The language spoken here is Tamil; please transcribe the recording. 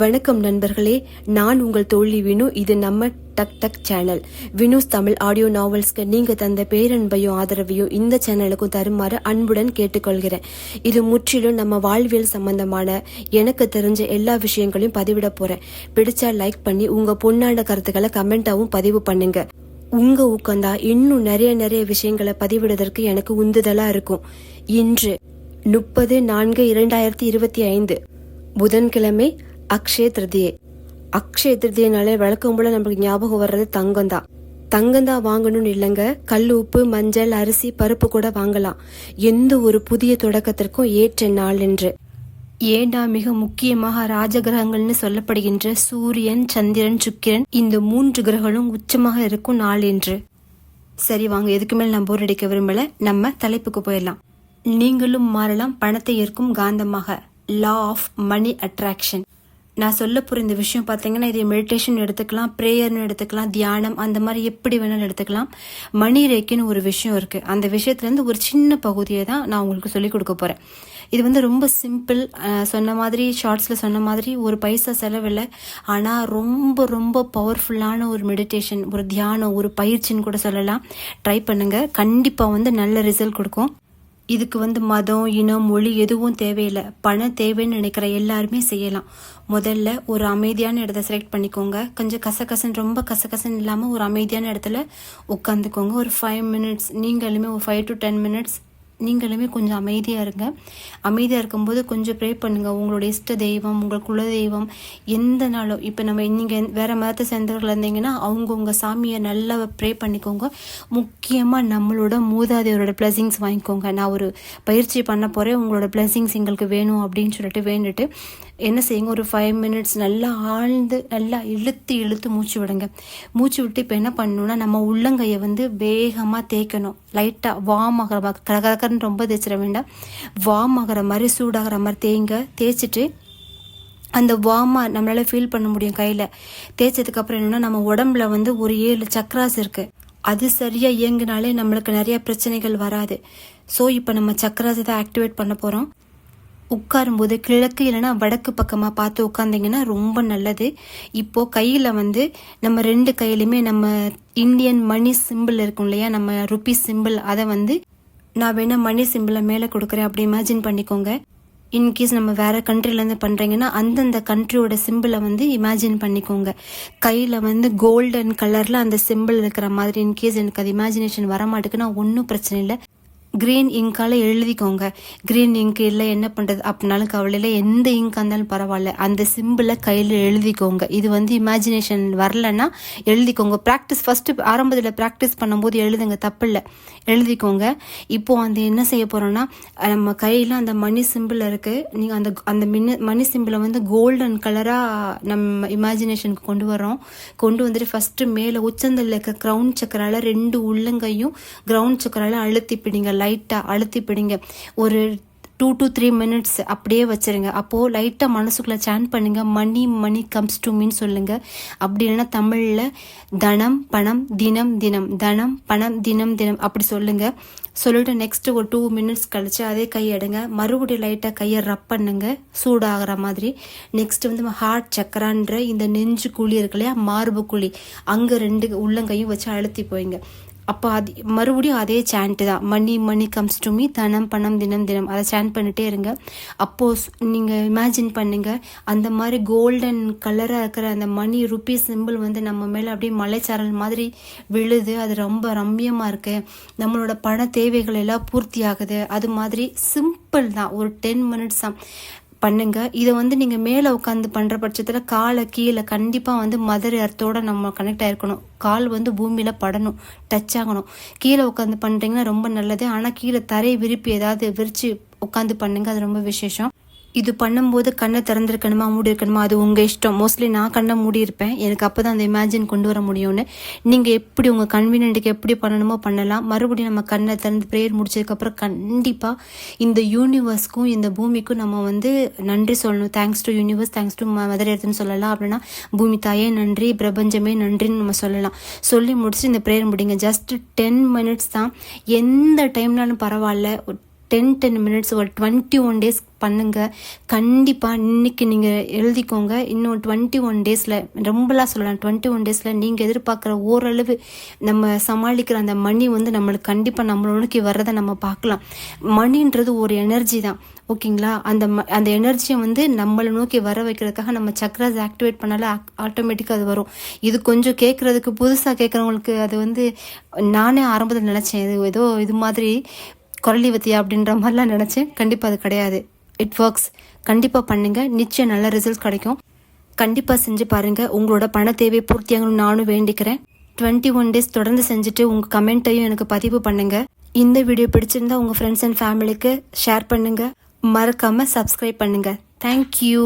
வணக்கம் நண்பர்களே நான் உங்கள் தோழி வினு இது நம்ம டக் டக் சேனல். வினுஸ் தமிழ் ஆடியோ நாவல்ஸ்க்கு நீங்க தந்த பேரன்பையும் ஆதரவையும் இந்த சேனலுக்கும் தருமாறு அன்புடன் கேட்டுக்கொள்கிறேன். இது முற்றிலும் நம்ம வாழ்வியல் சம்பந்தமான எனக்கு தெரிஞ்ச எல்லா விஷயங்களையும் பதிவிட போறேன். பிடிச்சா லைக் பண்ணி உங்க பொண்ணான கருத்துக்களை கமெண்டாவும் பதிவு பண்ணுங்க. உங்க ஊக்கந்தா இன்னும் நிறைய நிறைய விஷயங்களை பதிவிடுவதற்கு எனக்கு உந்துதலா இருக்கும். இன்று முப்பது நான்கு இரண்டாயிரத்தி இருபத்தி ஐந்து புதன்கிழமை அக்ஷய திருதியை. அக்ஷய திருதியனாலே வழக்கம் போல நம்மளுக்கு ஞாபகம் வர்றது தங்கம் தான் தங்கம் தான் வாங்கணும்னு இல்லைங்க. கல் உப்பு மஞ்சள் அரிசி பருப்பு கூட வாங்கலாம். எந்த ஒரு புதிய தொடக்கத்திற்கும் ஏற்ற நாள் என்று. ஏண்டா மிக முக்கியமாக ராஜகிரகங்கள்னு சொல்லப்படுகின்ற சூரியன் சந்திரன் சுக்கிரன் இந்த மூன்று கிரகங்களும் உச்சமாக இருக்கும் நாள் என்று. சரி வாங்க. எதுக்கு மேல் நான் போர் அடிக்க விரும்பல? நம்ம தலைப்புக்கு போயிடலாம். நீங்களும் மாறலாம் பணத்தை ஏற்கும் காந்தமாக. லா ஆஃப் மணி அட்ராக்ஷன் நான் சொல்ல போற இந்த விஷயம் பார்த்தீங்கன்னா இதை மெடிடேஷன் எடுத்துக்கலாம் ப்ரேயர்னு எடுத்துக்கலாம் தியானம் அந்த மாதிரி எப்படி வேணாலும் எடுத்துக்கலாம். மணி ரேக்குன்னு ஒரு விஷயம் இருக்குது அந்த விஷயத்துலேருந்து ஒரு சின்ன பகுதியை தான் நான் உங்களுக்கு சொல்லிக் கொடுக்க போகிறேன் இது வந்து ரொம்ப சிம்பிள் சொன்ன மாதிரி ஷார்ட்ஸில் சொன்ன மாதிரி ஒரு பைசா செலவில்லை. ஆனால் ரொம்ப ரொம்ப பவர்ஃபுல்லான ஒரு மெடிடேஷன் ஒரு தியானம் ஒரு பயிற்சின்னு கூட சொல்லலாம். ட்ரை பண்ணுங்கள் கண்டிப்பாக வந்து நல்ல ரிசல்ட் கொடுக்கும். இதுக்கு வந்து மதம் இனம் மொழி எதுவும் தேவையில்லை. பணம் தேவைன்னு நினைக்கிற எல்லாருமே செய்யலாம். முதல்ல ஒரு அமைதியான இடத்த செலக்ட் பண்ணிக்கோங்க. கொஞ்சம் கசகசன் ரொம்ப கசகசன் இல்லாமல் ஒரு அமைதியான இடத்துல உட்காந்துக்கோங்க. ஒரு ஃபைவ் மினிட்ஸ் நீங்களுமே ஒரு ஃபைவ் டு டென் மினிட்ஸ் நீங்களுமே கொஞ்சம் அமைதியாக இருங்க. அமைதியாக இருக்கும்போது கொஞ்சம் ப்ரே பண்ணுங்கள் உங்களோட இஷ்ட தெய்வம் உங்கள் குல தெய்வம் எந்த நாளும் இப்போ நம்ம நீங்கள் வேறு மதத்தை சேர்ந்தவர்கள் இருந்தீங்கன்னா அவங்க உங்கள் சாமியை நல்லா ப்ரே பண்ணிக்கோங்க. முக்கியமாக நம்மளோட மூதாதையரோட பிளஸிங்ஸ் வாங்கிக்கோங்க. நான் ஒரு பயிற்சி பண்ண போகிறேன் உங்களோட பிளஸிங்ஸ் எங்களுக்கு வேணும் அப்படின்னு சொல்லிட்டு வேண்டுட்டு என்ன செய்யுங்க? ஒரு ஃபைவ் மினிட்ஸ் நல்லா ஆழ்ந்து நல்லா இழுத்து இழுத்து மூச்சு விடுங்க. மூச்சு விட்டு இப்போ என்ன பண்ணணும்னா நம்ம உள்ளங்கையை வந்து வேகமாக தேய்க்கணும். லைட்டாக வார்ம் ஆகிற கரகரன்னு ரொம்ப தேய்ச்சிட வேண்டாம். வார்ம் ஆகிற மாதிரி சூடாகிற மாதிரி தேய்ங்க தேய்ச்சிட்டு அந்த வார்மாக நம்மளால் ஃபீல் பண்ண முடியும் கையில். தேய்ச்சதுக்கப்புறம் என்னென்னா நம்ம உடம்புல வந்து ஒரு ஏழு சக்ராஸ் இருக்குது அது சரியாக இயங்கினாலே நம்மளுக்கு நிறைய பிரச்சனைகள் வராது. ஸோ இப்போ நம்ம சக்கராஸை தான் ஆக்டிவேட் பண்ண போகிறோம் உட்காரும்போது கிழக்கு இல்லைன்னா வடக்கு பக்கமாக பார்த்து உட்காந்திங்கன்னா ரொம்ப நல்லது. இப்போது கையில் வந்து நம்ம ரெண்டு கையிலுமே நம்ம இந்தியன் மணி சிம்பிள் இருக்கும் இல்லையா? நம்ம ருபி சிம்பிள் அதை வந்து நான் வேணா மணி சிம்பிளை மேலே கொடுக்குறேன். அப்படி இமேஜின் பண்ணிக்கோங்க. இன்கேஸ் நம்ம வேற கண்ட்ரிலேருந்து பண்ணுறீங்கன்னா அந்தந்த கண்ட்ரியோட சிம்பிளை வந்து இமேஜின் பண்ணிக்கோங்க. கையில் வந்து கோல்டன் கலரில் அந்த சிம்பிள் இருக்கிற மாதிரி இன்கேஸ் எனக்கு அது இமேஜினேஷன் வரமாட்டேக்குன்னா ஒன்றும் பிரச்சனை இல்லை. கிரீன் இங்கால எழுதிக்கோங்க. கிரீன் இங்க் இல்லை என்ன பண்ணுறது அப்படின்னாலும் கவலையில் எந்த இங்க் இருந்தாலும் பரவாயில்ல. அந்த சிம்பிளை கையில் எழுதிக்கோங்க. இது வந்து இமேஜினேஷன் வரலன்னா எழுதிக்கோங்க. ப்ராக்டிஸ் ஃபஸ்ட்டு ஆரம்பத்தில் ப்ராக்டிஸ் பண்ணும்போது எழுதுங்க. தப்பில்லை. எழுதிக்கோங்க. இப்போது அந்த என்ன செய்ய போகிறோன்னா நம்ம கையில் அந்த மணி சிம்பிள் இருக்குது நீங்கள் அந்த அந்த மின்னு மணி சிம்பிளை வந்து கோல்டன் கலராக நம்ம இமேஜினேஷனுக்கு கொண்டு வரோம் கொண்டு வந்துட்டு ஃபஸ்ட்டு மேலே உச்சந்தல் இருக்க க்ரௌண்ட் சக்கரால் ரெண்டு உள்ளங்கையும் கிரவுண்ட் சக்கரால் அழுத்தி பிடிங்க. லைட்டாக அழுத்தி பிடிங்க. ஒரு டூ டு த்ரீ மினிட்ஸ் அப்படியே வச்சுருங்க. அப்போது லைட்டாக மனசுக்குள்ளே சேன் பண்ணுங்கள் மணி மணி கம்ஸ் டு மீன் சொல்லுங்கள் அப்படி இல்லைன்னா தமிழில் தனம் பணம் தினம் தினம். தனம் பணம் தினம் தினம். அப்படி சொல்லுங்கள் சொல்லிட்டு நெக்ஸ்ட்டு ஒரு டூ மினிட்ஸ் கழிச்சு அதே கை எடுங்க. மறுபடியும் லைட்டாக கையை ரப் பண்ணுங்க. சூடாகிற மாதிரி. நெக்ஸ்ட் வந்து ஹார்ட் சக்கரான்ற இந்த நெஞ்சு குழி இருக்கு இல்லையா? மார்பு குழி. அங்கே ரெண்டு உள்ளங்கையும் வச்சு அழுத்தி போயிங்க. அப்போ அது மறுபடியும் அதே சாண்ட் தான். Money money comes to me தனம் பணம் தினம் தினம். அதை சாண்ட் பண்ணிட்டே இருங்க. அப்போஸ் நீங்கள் இமேஜின் பண்ணுங்கள் அந்த மாதிரி கோல்டன் கலராக இருக்கிற அந்த மணி ருப்பி சிம்பிள் வந்து நம்ம மேலே அப்படியே மலைச்சாரல் மாதிரி விழுது. அது ரொம்ப ரம்மியமாக இருக்குது நம்மளோட பண தேவைகள் எல்லாம் பூர்த்தி ஆகுது அது மாதிரி சிம்பிள் தான். ஒரு டென் மினிட்ஸ் தான் பண்ணுங்க. இதை வந்து நீங்கள் மேலே உட்காந்து பண்ணுற பட்சத்தில் காலை கீழே கண்டிப்பாக வந்து மதர் எர்த்தோட நம்ம கனெக்ட் ஆயிருக்கணும். கால் வந்து பூமியில் படணும் டச் ஆகணும். கீழே உட்காந்து பண்ணுறீங்கன்னா ரொம்ப நல்லது. ஆனால் கீழே தரை விரிப்பு ஏதாவது விரித்து உட்காந்து பண்ணுங்க அது ரொம்ப விசேஷம். இது பண்ணும்போது கண்ணை திறந்திருக்கணுமா மூடி இருக்கணுமா அது உங்கள் இஷ்டம். மோஸ்ட்லி நான் கண்ணை மூடி இருப்பேன் எனக்கு அப்போ தான் அந்த இமேஜின் கொண்டு வர முடியும்னு. நீங்கள் எப்படி உங்கள் கன்வீனியன்ட்டுக்கு எப்படி பண்ணணுமோ பண்ணலாம். மறுபடியும் நம்ம கண்ணை திறந்து ப்ரேயர் முடிச்சதுக்கப்புறம் கண்டிப்பாக இந்த யூனிவர்ஸ்க்கும் இந்த பூமிக்கும் நம்ம வந்து நன்றி சொல்லணும். Thanks to universe thanks to mother எடுத்துன்னு சொல்லலாம். அப்படின்னா பூமி தாயே நன்றி பிரபஞ்சமே நன்றின்னு நம்ம சொல்லலாம். சொல்லி முடிச்சு இந்த ப்ரேயர் முடிங்க. ஜஸ்ட் டென் மினிட்ஸ் தான். எந்த டைம்னாலும் பரவாயில்ல. டென் டென் மினிட்ஸ் ஒரு டுவெண்ட்டி ஒன் டேஸ் பண்ணுங்கள் கண்டிப்பாக இன்னைக்கு நீங்கள் எழுதிக்கோங்க. இன்னும் டுவெண்ட்டி ஒன் டேஸில் ரொம்பலாம் சொல்லலாம். டுவெண்ட்டி ஒன் டேஸில் நீங்கள் எதிர்பார்க்குற ஓரளவு நம்ம சமாளிக்கிற அந்த மணி வந்து நம்மளுக்கு கண்டிப்பாக நம்மள நோக்கி வர்றதை நம்ம பார்க்கலாம். மணின்றது ஒரு எனர்ஜி தான். ஓகேங்களா? அந்த ம- அந்த எனர்ஜியை வந்து நம்மளை நோக்கி வர வைக்கிறதுக்காக நம்ம சக்ராஸ் ஆக்டிவேட் பண்ணாலே ஆட்டோமேட்டிக்காக அது வரும். இது கொஞ்சம் கேட்குறதுக்கு புதுசாக கேட்குறவங்களுக்கு அது வந்து நானே ஆரம்பத்தில் நினச்சேன். இது ஏதோ இது மாதிரி குரலி வத்தியா அப்படின்ற மாதிரிலாம் நினச்சேன் கண்டிப்பாக அது கிடையாது. இட் ஒர்க்ஸ் கண்டிப்பாக பண்ணுங்கள் நிச்சயம் நல்ல ரிசல்ட் கிடைக்கும். கண்டிப்பாக செஞ்சு பாருங்கள் உங்களோட பண தேவை பூர்த்தியாகணும்னு நானும் வேண்டிக்கிறேன். டுவெண்ட்டி ஒன் டேஸ் தொடர்ந்து செஞ்சுட்டு உங்கள் கமெண்ட்டையும் எனக்கு பதிவு பண்ணுங்கள் இந்த வீடியோ பிடிச்சிருந்தா உங்கள் ஃப்ரெண்ட்ஸ் அண்ட் ஃபேமிலிக்கு ஷேர் பண்ணுங்கள் மறக்காமல் சப்ஸ்கிரைப் பண்ணுங்கள் தேங்க்யூ